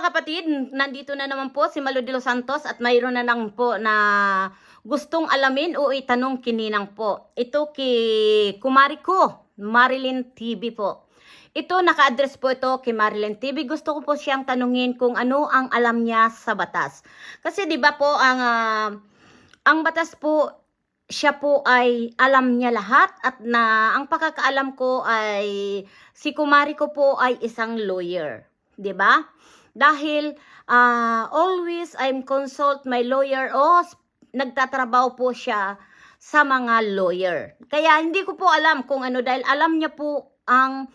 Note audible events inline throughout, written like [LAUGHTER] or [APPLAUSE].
mga kapatid, nandito na naman po si Malo de los Santos at mayroon na lang po na gustong alamin o itanong kininang po. Ito kay Kumari ko, Marilyn TV po. Ito, naka-address po ito kay Marilyn TV. Gusto ko po siyang tanungin kung ano ang alam niya sa batas. Kasi di ba po, ang, ah, ang batas po, siya po ay alam niya lahat at na ang pagkakaalam ko ay si Kumari ko po ay isang lawyer. 'di ba? Dahil ah, always I'm consult my lawyer o nagtatrabaho po siya sa mga lawyer. Kaya hindi ko po alam kung ano dahil alam niya po ang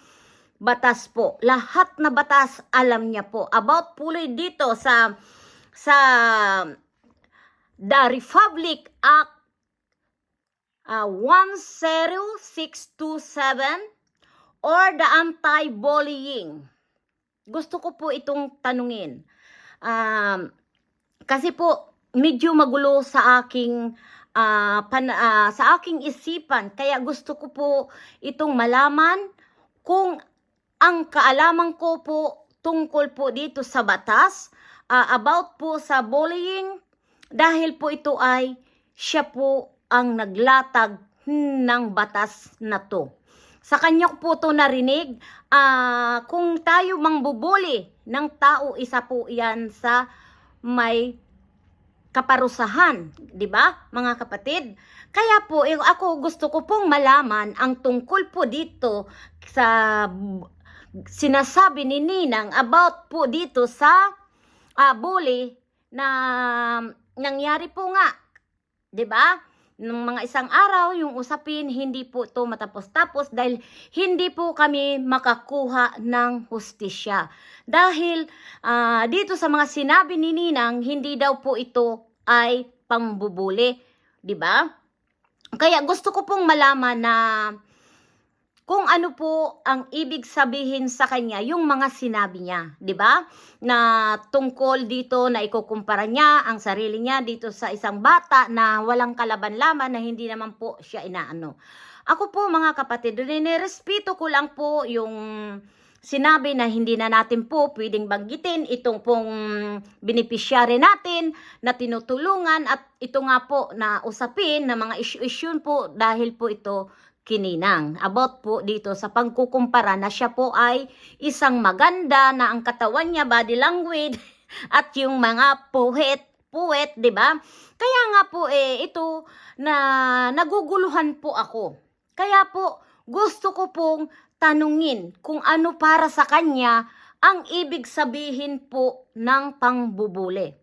batas po. Lahat na batas alam niya po. About po dito sa sa The Republic Act uh, 10627 or the anti-bullying. Gusto ko po itong tanungin. Um, kasi po medyo magulo sa aking ah, pan, ah, sa aking isipan kaya gusto ko po itong malaman kung ang kaalaman ko po tungkol po dito sa batas ah, about po sa bullying dahil po ito ay siya po ang naglatag ng batas na to. Sa kanya po to narinig, ah, kung tayo mangbubuli ng tao, isa po yan sa may kaparusahan, 'di ba? Mga kapatid. Kaya po eh, ako gusto ko pong malaman ang tungkol po dito sa sinasabi ni Ninang about po dito sa ah, bully na nangyari po nga, 'di ba? Nung mga isang araw, yung usapin, hindi po to matapos-tapos dahil hindi po kami makakuha ng hustisya. Dahil ah, dito sa mga sinabi ni Ninang, hindi daw po ito ay pangbubuli. ba? Kaya gusto ko pong malaman na kung ano po ang ibig sabihin sa kanya yung mga sinabi niya, 'di ba? Na tungkol dito na ikukumpara niya ang sarili niya dito sa isang bata na walang kalaban-laban na hindi naman po siya inaano. Ako po mga kapatid, nirespeto ko lang po yung sinabi na hindi na natin po pwedeng banggitin itong pong beneficiary natin na tinutulungan at ito nga po na usapin na mga issue-issue po dahil po ito kininang. About po dito sa pagkukumpara na siya po ay isang maganda na ang katawan niya, body language, [LAUGHS] at yung mga puwet, puwet, di ba? Kaya nga po eh, ito na naguguluhan po ako. Kaya po, gusto ko pong tanungin kung ano para sa kanya ang ibig sabihin po ng pangbubuli.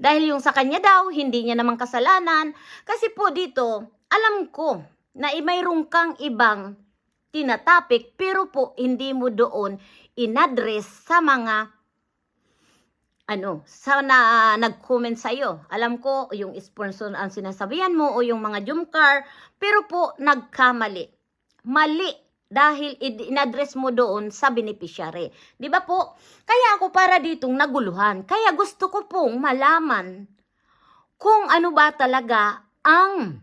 Dahil yung sa kanya daw, hindi niya naman kasalanan. Kasi po dito, alam ko na mayroong kang ibang tinatapik pero po hindi mo doon inaddress sa mga ano, sa na nag-comment sa iyo. Alam ko yung sponsor ang sinasabihan mo o yung mga jumcar, pero po nagkamali. Mali dahil inaddress mo doon sa beneficiary. 'Di ba po? Kaya ako para ditong naguluhan. Kaya gusto ko pong malaman kung ano ba talaga ang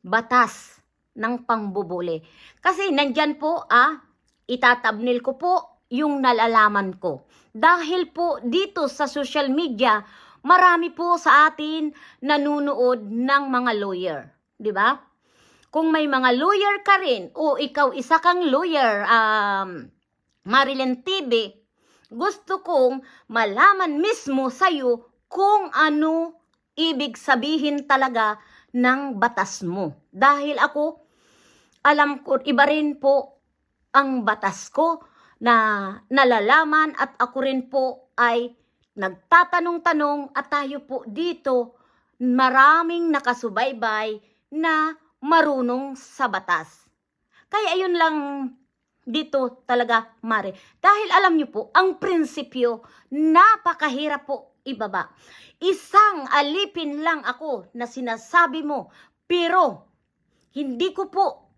batas ng pangbubuli. Kasi nandyan po, ah, itatabnil ko po yung nalalaman ko. Dahil po dito sa social media, marami po sa atin nanunood ng mga lawyer. Ba? Kung may mga lawyer ka rin, o ikaw isa kang lawyer, um, Marilyn TV, gusto kong malaman mismo sa'yo kung ano ibig sabihin talaga ng batas mo. Dahil ako, alam ko, iba rin po ang batas ko na nalalaman at ako rin po ay nagtatanong-tanong at tayo po dito maraming nakasubaybay na marunong sa batas. Kaya yun lang dito talaga, Mare. Dahil alam niyo po, ang prinsipyo, napakahirap po ibaba. Isang alipin lang ako na sinasabi mo, pero hindi ko po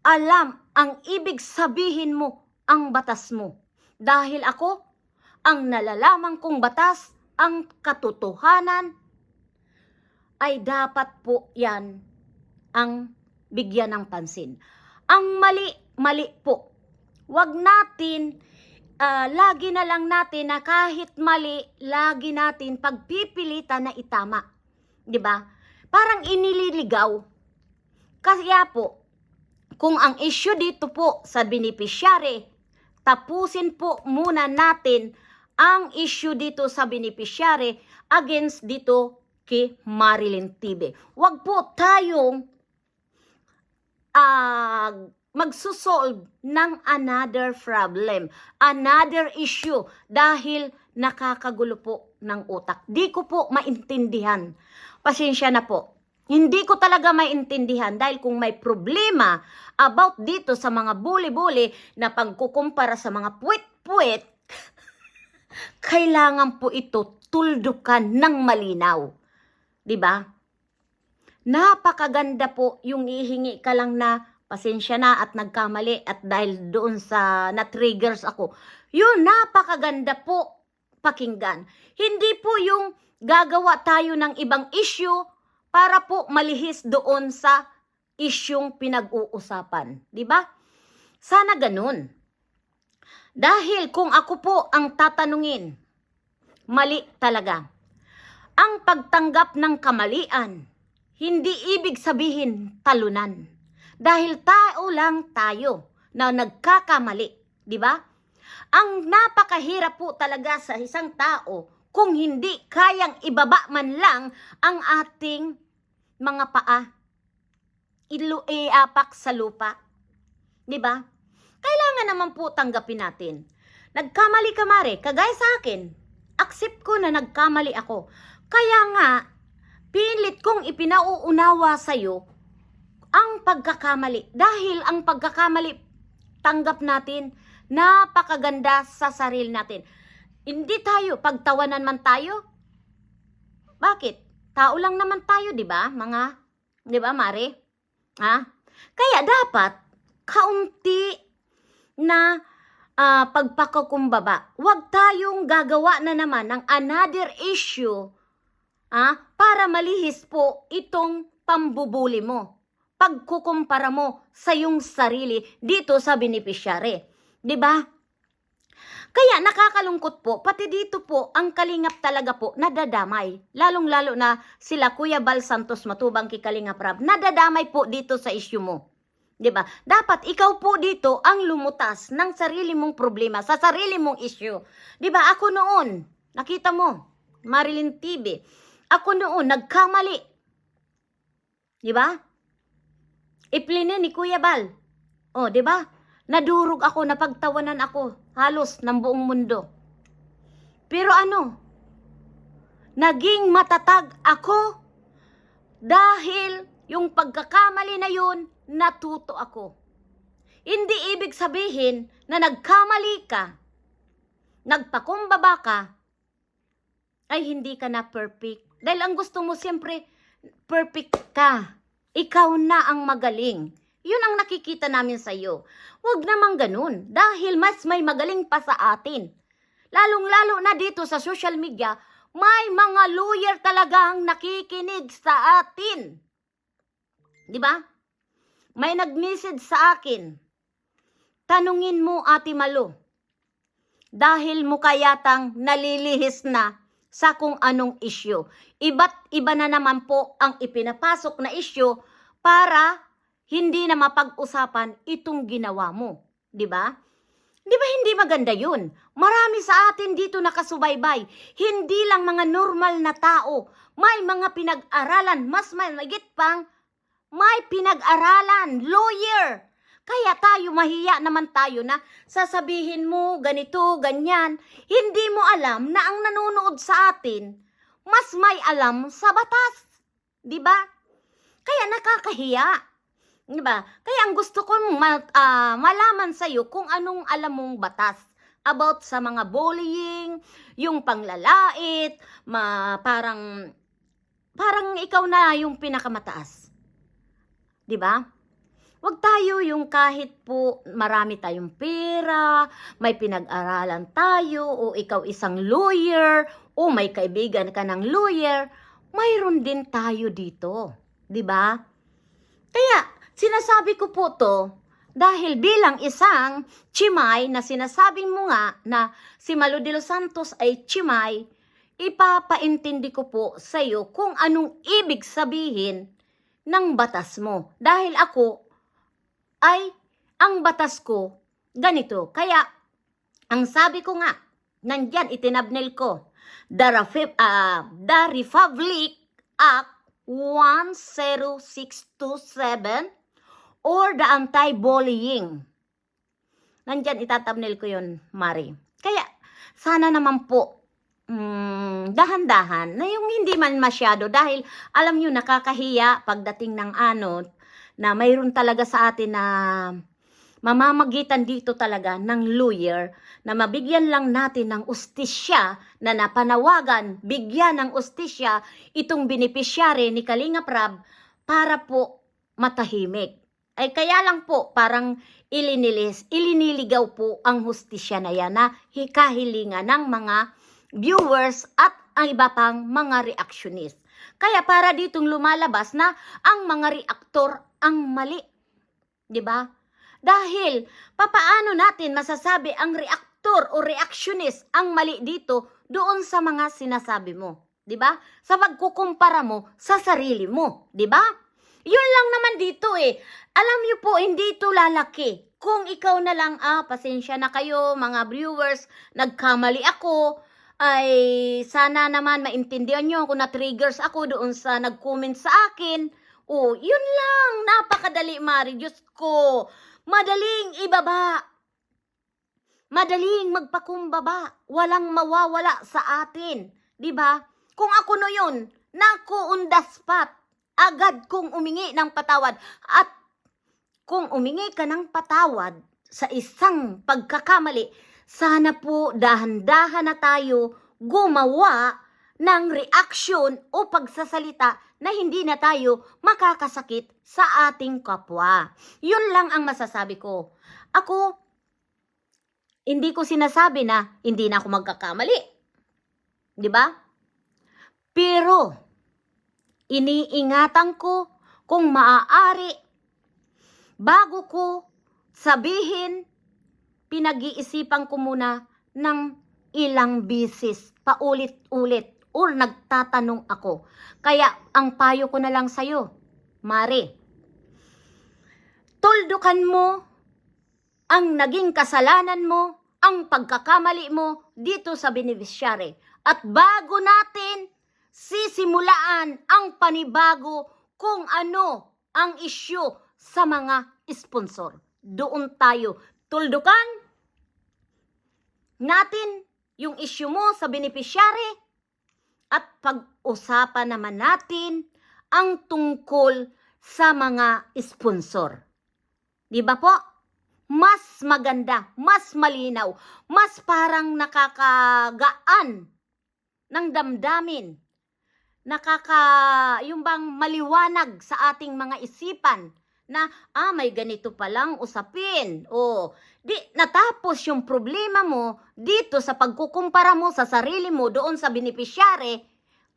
alam ang ibig sabihin mo ang batas mo. Dahil ako, ang nalalaman kong batas, ang katotohanan, ay dapat po yan ang bigyan ng pansin. Ang mali, mali po. Huwag natin ah, lagi na lang natin na kahit mali, lagi natin pagpipilitan na itama. 'Di ba? Parang inililigaw. Kaya po, kung ang issue dito po sa beneficiary, tapusin po muna natin ang issue dito sa beneficiary against dito kay Marilyn Tibe. Huwag po tayong ah magsusolve ng another problem, another issue dahil nakakagulo po ng utak. Di ko po maintindihan. Pasensya na po. Hindi ko talaga maintindihan dahil kung may problema about dito sa mga buli-buli na pagkukumpara sa mga puwit-puwit, [LAUGHS] kailangan po ito tuldukan ng malinaw. 'Di ba? Napakaganda po yung ihingi ka lang na pasensya na at nagkamali at dahil doon sa na-triggers ako. Yun, napakaganda po pakinggan. Hindi po yung gagawa tayo ng ibang issue para po malihis doon sa isyong pinag-uusapan. Ba? Sana ganun. Dahil kung ako po ang tatanungin, mali talaga. Ang pagtanggap ng kamalian, hindi ibig sabihin talunan. Dahil tao lang tayo na nagkakamali, di ba? Ang napakahirap po talaga sa isang tao kung hindi kayang ibaba man lang ang ating mga paa. Ilu iapak sa lupa. Di ba? Kailangan naman po tanggapin natin. Nagkamali ka mare, kagaya sa akin. Accept ko na nagkamali ako. Kaya nga, pilit kong ipinauunawa sa'yo ang pagkakamali. Dahil ang pagkakamali, tanggap natin, napakaganda sa sarili natin. Hindi tayo, pagtawanan man tayo. Bakit? Tao lang naman tayo, di ba? Mga, di ba, Mare? Ha? Kaya dapat, kaunti na ah, pagpakakumbaba. Huwag tayong gagawa na naman ng another issue ah, para malihis po itong pambubuli mo. Pagkukumpara mo sa iyong sarili dito sa beneficiary. 'Di ba? Kaya nakakalungkot po, pati dito po, ang kalingap talaga po, nadadamay. Lalong-lalo na sila Kuya Bal Santos Matubang kay Kalingap Rab, nadadamay po dito sa issue mo. 'Di ba? Dapat ikaw po dito ang lumutas ng sarili mong problema, sa sarili mong issue. 'Di ba? Ako noon, nakita mo, Marilyn TV, ako noon nagkamali. 'Di ba? Iplinin ni Kuya Bal. Oh, 'di ba? Nadurog ako, napagtawanan ako, halos ng buong mundo. Pero ano? Naging matatag ako dahil yung pagkakamali na yun, natuto ako. Hindi ibig sabihin na nagkamali ka, nagpakumbaba ka, ay hindi ka na perfect. Dahil ang gusto mo siyempre, perfect ka. Ikaw na ang magaling. Yun ang nakikita namin sa iyo. Huwag namang ganun. Dahil mas may magaling pa sa atin. Lalong-lalo na dito sa social media, may mga lawyer talagang nakikinig sa atin. Di ba? May nag-message sa akin. Tanungin mo, Ate Malo. Dahil mo kayatang nalilihis na sa kung anong issue. Iba't iba na naman po ang ipinapasok na issue para hindi na mapag-usapan itong ginawa mo. Di ba? Di ba hindi maganda yun? Marami sa atin dito nakasubaybay. Hindi lang mga normal na tao. May mga pinag-aralan. Mas malagit pang may pinag-aralan. Lawyer. Kaya tayo, mahiya naman tayo na sasabihin mo ganito, ganyan. Hindi mo alam na ang nanonood sa atin, mas may alam sa batas. Di ba? Kaya nakakahiya. Di ba? Kaya ang gusto kong ma- ah, malaman sa'yo kung anong alam mong batas about sa mga bullying, yung panglalait, ma, parang, parang ikaw na yung pinakamataas. Di ba? Huwag tayo yung kahit po marami tayong pera, may pinag-aralan tayo, o ikaw isang lawyer, o may kaibigan ka ng lawyer, mayroon din tayo dito. Di ba? Kaya, sinasabi ko po to, Dahil bilang isang chimay na sinasabi mo nga na si Malo de los Santos ay chimay, ipapaintindi ko po sa iyo kung anong ibig sabihin ng batas mo. Dahil ako ay ang batas ko ganito. Kaya ang sabi ko nga, nandyan itinabnil ko, the, Refi- ah, the Republic Act 10627 or the anti-bullying. Nandyan itatabnil ko yun, Mari. Kaya, sana naman po, mm, dahan-dahan, na yung hindi man masyado, dahil alam nyo, nakakahiya pagdating ng ano, na mayroon talaga sa atin na mamamagitan dito talaga ng lawyer na mabigyan lang natin ng ustisya na napanawagan, bigyan ng ustisya itong beneficiary ni Kalinga Prab para po matahimik. Ay kaya lang po parang ilinilis, iliniligaw po ang hustisya na yan na hikahilingan ng mga viewers at ang iba pang mga reactionist. Kaya para ditong lumalabas na ang mga reaktor ang mali. 'Di ba? Dahil papaano natin masasabi ang reaktor o reactionist ang mali dito doon sa mga sinasabi mo, 'di ba? Sa pagkukumpara mo sa sarili mo, 'di ba? Yun lang naman dito eh. Alam niyo po, hindi ito lalaki. Kung ikaw na lang, ah, pasensya na kayo, mga viewers, nagkamali ako, ay sana naman maintindihan nyo kung na-triggers ako doon sa nag-comment sa akin. Oh, yun lang. Napakadali, Mari. Diyos ko. Madaling ibaba. Madaling magpakumbaba. Walang mawawala sa atin. ba? Kung ako no yun, naku, on the spot. Agad kong umingi ng patawad. At kung umingi ka ng patawad sa isang pagkakamali, sana po dahan-dahan na tayo gumawa ng reaksyon o pagsasalita na hindi na tayo makakasakit sa ating kapwa. Yun lang ang masasabi ko. Ako, hindi ko sinasabi na hindi na ako magkakamali. Di ba? Pero, iniingatan ko kung maaari bago ko sabihin, pinag-iisipan ko muna ng ilang bisis, paulit-ulit, or nagtatanong ako. Kaya, ang payo ko na lang sa'yo, Mare, tuldukan mo ang naging kasalanan mo, ang pagkakamali mo dito sa beneficiary. At bago natin sisimulaan ang panibago kung ano ang isyu sa mga sponsor. Doon tayo tuldukan natin yung issue mo sa beneficiary at pag-usapan naman natin ang tungkol sa mga sponsor. Di ba po? Mas maganda, mas malinaw, mas parang nakakagaan ng damdamin. Nakaka, yung bang maliwanag sa ating mga isipan na, ah, may ganito palang usapin. O, di, natapos yung problema mo dito sa pagkukumpara mo sa sarili mo doon sa beneficiary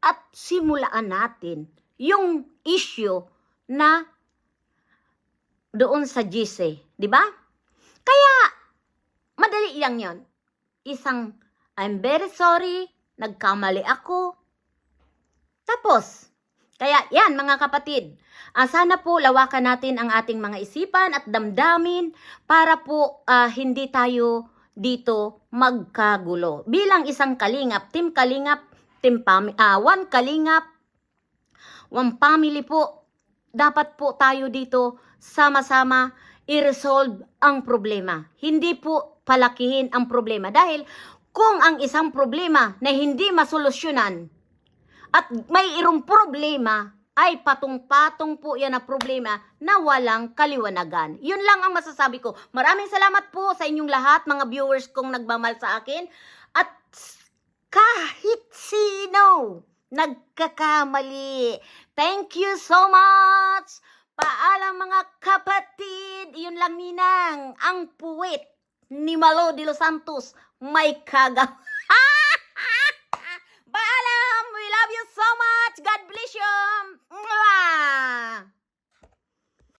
at simulaan natin yung issue na doon sa GC. Di ba? Kaya, madali lang yon. Isang, I'm very sorry, nagkamali ako. Tapos, kaya yan mga kapatid, ah, sana po lawakan natin ang ating mga isipan at damdamin para po ah, hindi tayo dito magkagulo. Bilang isang kalingap, team kalingap, team pam ah, one kalingap, one family po, dapat po tayo dito sama-sama i-resolve ang problema. Hindi po palakihin ang problema dahil kung ang isang problema na hindi masolusyonan at may irong problema ay patong-patong po yan na problema na walang kaliwanagan. Yun lang ang masasabi ko. Maraming salamat po sa inyong lahat, mga viewers kong nagmamahal sa akin. At kahit sino nagkakamali. Thank you so much! Paalam mga kapatid, yun lang ninang, ang puwit ni Malo de los Santos may [LAUGHS] kaga. Paalam! We love you so much! God bless you! Mwah!